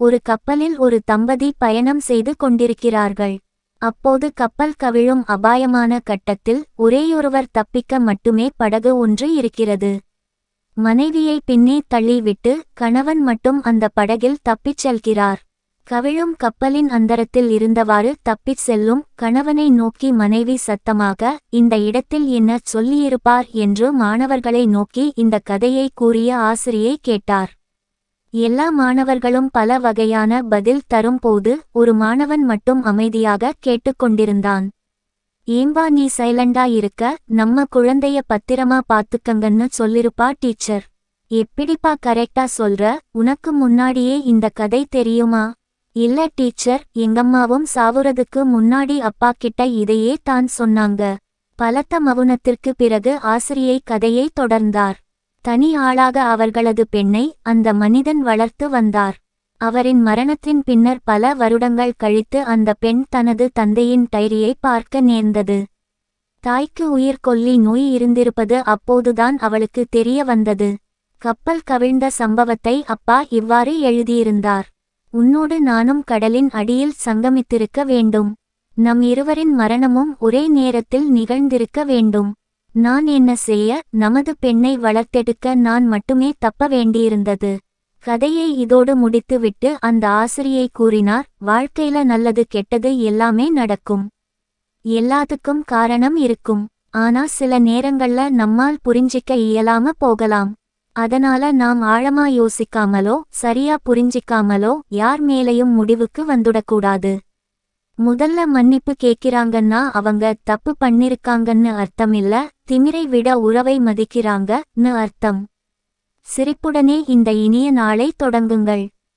ஒரு கப்பலில் ஒரு தம்பதி பயணம் செய்து கொண்டிருக்கிறார்கள். அப்போது கப்பல் கவிழும் அபாயமான கட்டத்தில் ஒரேயொருவர் தப்பிக்க மட்டுமே படகு ஒன்று இருக்கிறது. மனைவியை பின்னே தள்ளிவிட்டு கணவன் மட்டும் அந்த படகில் தப்பிச் செல்கிறார். கவிழும் கப்பலின் அந்தரத்தில் இருந்தவாறு தப்பிச் செல்லும் கணவனை நோக்கி மனைவி சத்தமாக இந்த இடத்தில் என்ன சொல்லியிருப்பார்? என்று மாணவர்களை நோக்கி இந்த கதையை கூறிய ஆசிரியை கேட்டார். எல்லா மாணவர்களும் பல வகையான பதில் தரும்போது ஒரு மாணவன் மட்டும் அமைதியாக கேட்டுக்கொண்டிருந்தான் ஏம்பா நீ சைலண்டா இருக்க? நம்ம குழந்தைய பத்திரமா பாத்துக்கங்கன்னு சொல்லிருப்பா டீச்சர். எப்படிப்பா கரெக்டா சொல்ற? உனக்கு முன்னாடியே இந்த கதை தெரியுமா? இல்ல டீச்சர். எங்கம்மாவும் சாவுறதுக்கு முன்னாடி அப்பா கிட்ட இதையே தான் சொன்னாங்க. பலத்த மவுனத்திற்கு பிறகு ஆசிரியை கதையை தொடர்ந்தார். தனி ஆளாக அவர்களது பெண்ணை அந்த மனிதன் வளர்த்து வந்தார். அவரின் மரணத்தின் பின்னர் பல வருடங்கள் கழித்து அந்த பெண் தனது தந்தையின் டைரியை பார்க்க நேர்ந்தது. தாய்க்கு உயிர் கொல்லி நோய் இருந்திருப்பது அப்போதுதான் அவளுக்கு தெரிய வந்தது. கப்பல் கவிழ்ந்த சம்பவத்தை அப்பா இவ்வாறு எழுதியிருந்தார். உன்னோடு நானும் கடலின் அடியில் சங்கமித்திருக்க வேண்டும். நம் இருவரின் மரணமும் ஒரே நேரத்தில் நிகழ்ந்திருக்க வேண்டும். நான் என்ன செய்ய நமது பெண்ணை வளர்த்தெடுக்க நான் மட்டுமே தப்ப வேண்டியிருந்தது. கதையை இதோடு முடித்துவிட்டு அந்த ஆசிரியை கூறினார் வாழ்க்கையில நல்லது கெட்டது எல்லாமே நடக்கும். எல்லாத்துக்கும் காரணம் இருக்கும். ஆனா சில நேரங்கள்ல நம்மால் புரிஞ்சிக்க இயலாம போகலாம். அதனால நாம் ஆழமா யோசிக்காமலோ சரியா புரிஞ்சிக்காமலோ யார் மேலையும் முடிவுக்கு வந்துடக்கூடாது. முதல்ல மன்னிப்பு கேட்கிறாங்கன்னா அவங்க தப்பு பண்ணிருக்காங்கன்னு அர்த்தம் இல்ல திமிரை விட உறவை மதிக்கிறாங்கன்னு அர்த்தம். சிரிப்புடனே இந்த இனிய நாளை தொடங்குங்கள்.